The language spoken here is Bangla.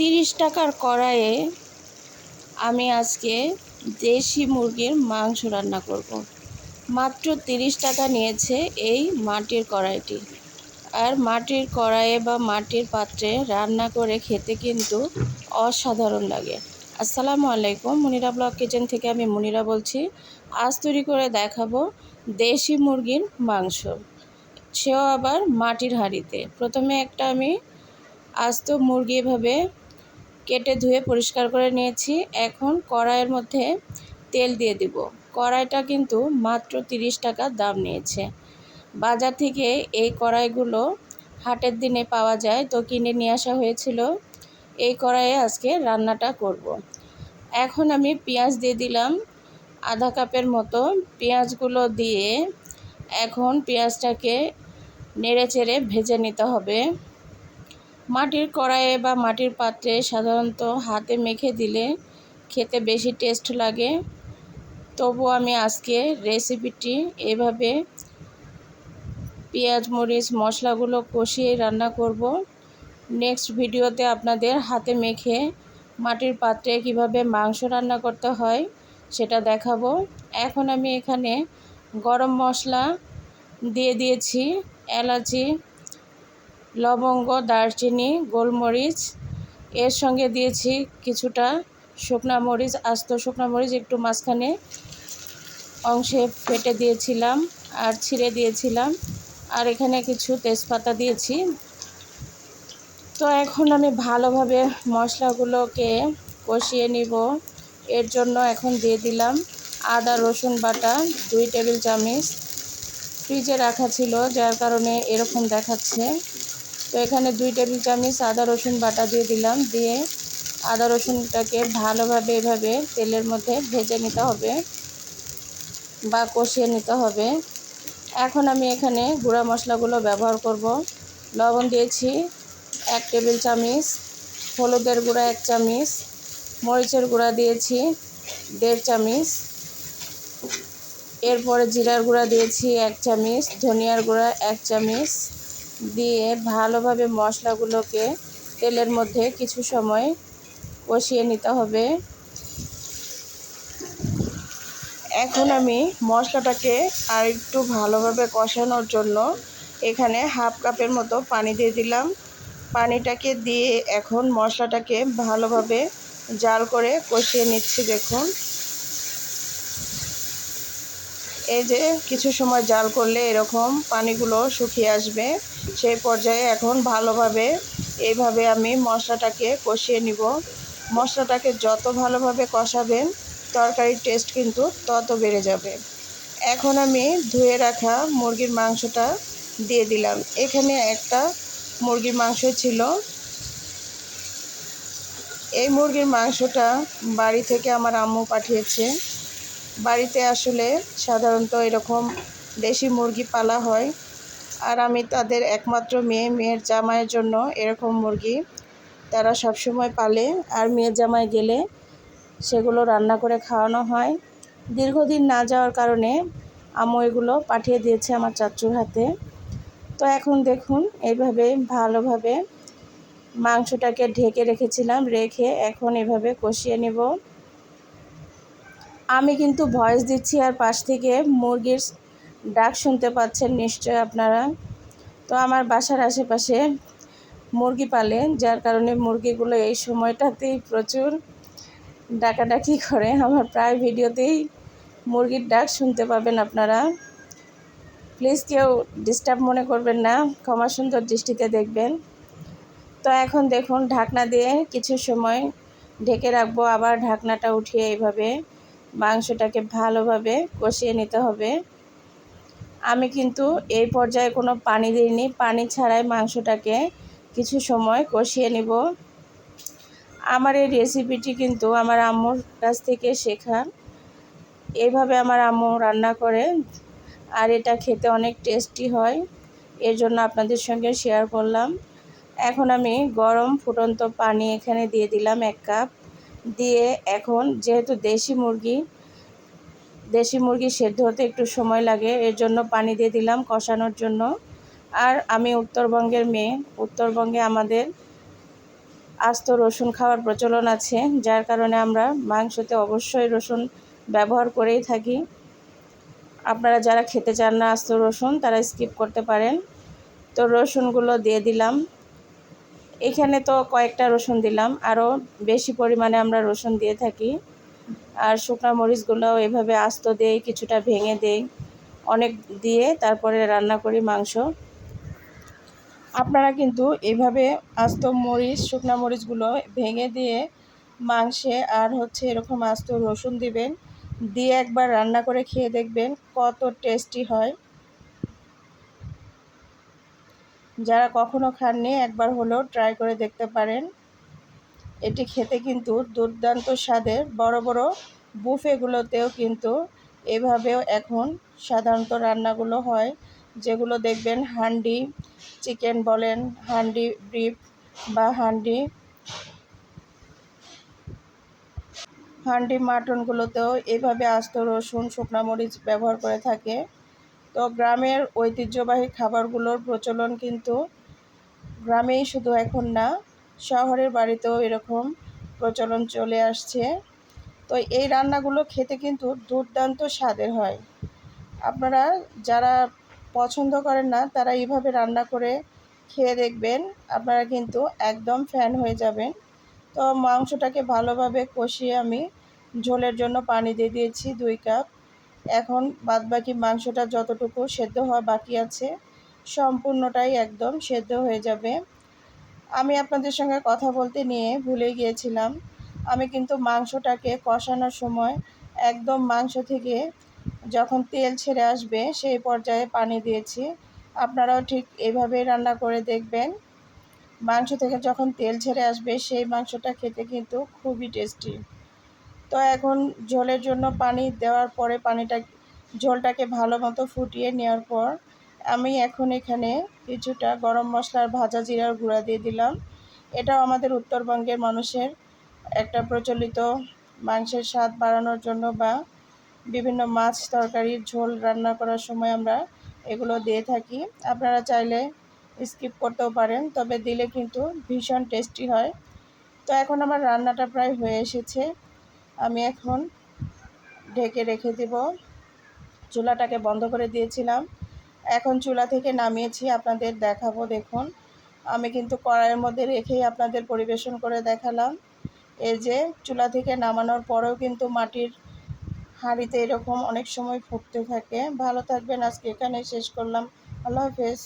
তিরিশ টাকার কড়াইয়ে আমি আজকে দেশি মুরগির মাংস রান্না করব। মাত্র তিরিশ টাকা নিয়েছে এই মাটির কড়াইটি। আর মাটির কড়াইয়ে বা মাটির পাত্রে রান্না করে খেতে কিন্তু অসাধারণ লাগে। আসসালামু আলাইকুম, মুনিরা ব্লগ কিচেন থেকে আমি মুনিরা বলছি, আজ তৈরি করে দেখাবো দেশি মুরগির মাংস। সেও আবার মাটির হাঁড়িতে। প্রথমে একটা আমি আস্ত মুরগি এভাবে কেটে ধুয়ে পরিষ্কার করে নিয়েছি। এখন কড়াইয়ের মধ্যে তেল দিয়ে দিব। কড়াইটা কিন্তু মাত্র তিরিশ টাকা দাম নিয়েছে। বাজার থেকে এই কড়াইগুলো হাটের দিনে পাওয়া যায় তো কিনে নিয়ে আসা হয়েছিল। এই কড়াইয়ে আজকে রান্নাটা করব। এখন আমি পেঁয়াজ দিয়ে দিলাম আধা কাপের মতো। পেঁয়াজগুলো দিয়ে এখন পেঁয়াজটাকে নেড়ে চেড়ে ভেজে নিতে হবে। মাটির কড়াইয়ে বা মাটির পাত্রে সাধারণত হাতে মেখে দিলে খেতে বেশি টেস্ট লাগে। তবু আমি আজকে রেসিপিটি এভাবে পেঁয়াজ, মরিচ, মশলাগুলো কষিয়ে রান্না করব। নেক্সট ভিডিওতে আপনাদের হাতে মেখে মাটির পাত্রে কীভাবে মাংস রান্না করতে হয় সেটা দেখাবো। এখন আমি এখানে গরম মশলা দিয়ে দিয়েছি, এলাচি লবঙ্গ, দারচিনি, গোলমরিচ। এর সঙ্গে দিয়েছি কিছুটা শুকনা মরিচ, আস্ত শুকনা মরিচ, একটু মাঝখানে অংশে ফেটে দিয়েছিলাম আর ছিঁড়ে দিয়েছিলাম। আর এখানে কিছু তেজপাতা দিয়েছি। তো এখন আমি ভালোভাবে মশলাগুলোকে কষিয়ে নিব। এর জন্য এখন দিয়ে দিলাম আদা, রসুন বাটা, দুই টেবিল চামচ। ফ্রিজে রাখা ছিল, যার কারণে এরকম দেখাচ্ছে। তো এখানে দুই টেবিল চামচ আদা, রসুন বাটা দিয়ে দিলাম। দিয়ে আদা, রসুনটাকে ভালোভাবে এভাবে তেলের মধ্যে ভেজে নিতে হবে বা কষিয়ে নিতে হবে। এখন আমি এখানে গুঁড়া মশলাগুলো ব্যবহার করব। লবণ দিয়েছি এক টেবিল চামচ, হলুদের গুঁড়া এক চামচ, মরিচের গুঁড়া দিয়েছি দেড় চামচ, এরপরে জিরার গুঁড়া দিয়েছি এক চামচ, ধনিয়ার গুঁড়া এক চামচ দিয়ে ভালোভাবে মশলাগুলোকে তেলের মধ্যে কিছু সময় কষিয়ে নিতে হবে। এখন আমি মশলাটাকে আর একটু ভালোভাবে কষানোর জন্য এখানে হাফ কাপের মতো পানি দিয়ে দিলাম। পানিটাকে দিয়ে এখন মশলাটাকে ভালোভাবে জাল করে কষিয়ে নিচ্ছি দেখুন। এই যে কিছু সময় জাল করলে এরকম পানিগুলো শুকিয়ে আসবে, সেই পর্যায়ে এখন ভালোভাবে এইভাবে আমি মশলাটাকে কষিয়ে নিব। মশলাটাকে যত ভালোভাবে কষাবেন তরকারির টেস্ট কিন্তু তত বেড়ে যাবে। এখন আমি ধুয়ে রাখা মুরগির মাংসটা দিয়ে দিলাম। এখানে একটা মুরগির মাংস ছিল। এই মুরগির মাংসটা বাড়ি থেকে আমার আম্মু পাঠিয়েছে। বাড়িতে আসলে সাধারণত এরকম দেশি মুরগি পালা হয়। আর আমি তাদের একমাত্র মেয়ে, মেয়ের জামাইয়ের জন্য এরকম মুরগি তারা সবসময় পালে। আর মেয়ের জামাই গেলে সেগুলো রান্না করে খাওয়ানো হয়। দীর্ঘদিন না যাওয়ার কারণে আম্মু এগুলো পাঠিয়ে দিয়েছে আমার চাচুর হাতে। তো এখন দেখুন এইভাবে ভালোভাবে মাংসটাকে ঢেকে রেখেছিলাম, রেখে এখন এভাবে কষিয়ে নেব। আমি কিন্তু ভয়েস দিচ্ছি আর পাশ থেকে মুরগির ডাক শুনতে পাচ্ছেন নিশ্চয় আপনারা। তো আমার বাসার আশেপাশে মুরগি পালে, যার কারণে মুরগিগুলো এই সময়টাতেই প্রচুর ডাকাডাকি করে। আমার প্রায় ভিডিওতেই মুরগির ডাক শুনতে পাবেন আপনারা। প্লিজ কেউ ডিস্টার্ব মনে করবেন না, ক্ষমা সুন্দর দৃষ্টিতে দেখবেন। তো এখন দেখুন, ঢাকনা দিয়ে কিছু সময় ঢেকে রাখব, আবার ঢাকনাটা উঠিয়ে এইভাবে মাংসটাকে ভালোভাবে কষিয়ে নিতে হবে। আমি কিন্তু এই পর্যায়ে কোনো পানি দিইনি। পানি ছাড়াই মাংসটাকে কিছু সময় কষিয়ে নিব। আমার এই রেসিপিটি কিন্তু আমার আম্মুর কাছ থেকে শেখা। এইভাবে আমার আম্মু রান্না করে আর এটা খেতে অনেক টেস্টি হয়। এর জন্য আপনাদের সঙ্গে শেয়ার করলাম। এখন আমি গরম ফুটন্ত পানি এখানে দিয়ে দিলাম এক কাপ। দিয়ে এখন যেহেতু দেশি মুরগি দেশি মুরগি সেদ্ধ হতে একটু সময় লাগে, এর জন্য পানি দিয়ে দিলাম কষানোর জন্য। আর আমি উত্তরবঙ্গের মেয়ে, উত্তরবঙ্গে আমাদের আস্ত রসুন খাওয়ার প্রচলন আছে, যার কারণে আমরা মাংসতে অবশ্যই রসুন ব্যবহার করেই থাকি। আপনারা যারা খেতে চান না আস্ত রসুন, তারা স্কিপ করতে পারেন। তো রসুনগুলো দিয়ে দিলাম। এখানে তো কয়েকটা রসুন দিলাম আরও বেশি পরিমাণে আমরা রসুন দিয়ে থাকি। আর শুকনো মরিচগুলো এভাবে আস্ত দেই, কিছুটা ভেঙে দেই। অনেক দিয়ে তারপরে রান্না করি মাংস। আপনারা কিন্তু এভাবে আস্ত মরিচ, শুকনো মরিচগুলো ভেঙে দিয়ে মাংসে আর হচ্ছে এরকম আস্ত রসুন দিবেন। দিয়ে একবার রান্না করে খেয়ে দেখবেন কত টেস্টি হয়। যারা কখনো খাননি, একবার হলেও ট্রাই করে দেখতে পারেন। এটি খেতে কিন্তু দুর্দান্ত স্বাদের। বড় বড় বুফেগুলোতেও কিন্তু এভাবেও এখন সাধারণত রান্নাগুলো হয়, যেগুলো দেখবেন হান্ডি চিকেন বলেন, হান্ডি বিফ বা হান্ডি হান্ডি মাটনগুলোতেও এভাবে আস্ত রসুন, শুকনা মরিচ ব্যবহার করে থাকে। তো গ্রামের ঐতিহ্যবাহী খাবারগুলোর প্রচলন কিন্তু গ্রামেই শুধু এখন না, শহরের বাড়িতেও এরকম প্রচলন চলে আসছে। তো এই রান্নাগুলো খেতে কিন্তু দুর্দান্ত স্বাদের হয়। আপনারা যারা পছন্দ করেন না, তারা এইভাবে রান্না করে খেয়ে দেখবেন, আপনারা কিন্তু একদম ফ্যান হয়ে যাবেন। তো মাংসটাকে ভালোভাবে কষিয়ে আমি ঝোলের জন্য পানি দিয়ে দিয়েছি দুই কাপ। এখন বাদবাকি মাংসটা যতটুকু সেদ্ধ হওয়া বাকি আছে, সম্পূর্ণটাই একদম সেদ্ধ হয়ে যাবে। আমি আপনাদের সঙ্গে কথা বলতে নিয়ে ভুলে গিয়েছিলাম। আমি কিন্তু মাংসটাকে কষানোর সময় একদম মাংস থেকে যখন তেল ছেড়ে আসবে সেই পর্যায়ে পানি দিয়েছি। আপনারাও ঠিক এভাবেই রান্না করে দেখবেন। মাংস থেকে যখন তেল ছেড়ে আসবে সেই মাংসটা খেতে কিন্তু খুবই টেস্টি। তো এখন ঝোলের জন্য পানি দেওয়ার পরে পানিটা ঝোলটাকে ভালো মতো ফুটিয়ে নেওয়ার পর আমি এখন এখানে কিছুটা গরম মশলার ভাজা জিরার গুঁড়া দিয়ে দিলাম। এটাও আমাদের উত্তরবঙ্গের মানুষের একটা প্রচলিত মাংসের স্বাদ বাড়ানোর জন্য বা বিভিন্ন মাছ তরকারির ঝোল রান্না করার সময় আমরা এগুলো দিয়ে থাকি। আপনারা চাইলে স্কিপ করতেও পারেন, তবে দিলে কিন্তু ভীষণ টেস্টি হয়। তো এখন আমার রান্নাটা প্রায় হয়ে এসেছে। আমি এখন ঢেকে রেখে দেব। চুলাটাকে বন্ধ করে দিয়েছিলাম। এখন চুলা থেকে নামিয়েছি, আপনাদের দেখাবো, দেখুন। আমি কিন্তু কড়াইয়ের মধ্যে রেখেই আপনাদের পরিবেশন করে দেখালাম। এই যে, চুলা থেকে নামানোর পরেও কিন্তু মাটির হাঁড়িতে এরকম অনেক সময় ফুটতে থাকে। ভালো থাকবেন, আজকে এখানে শেষ করলাম। আল্লাহ হাফেজ।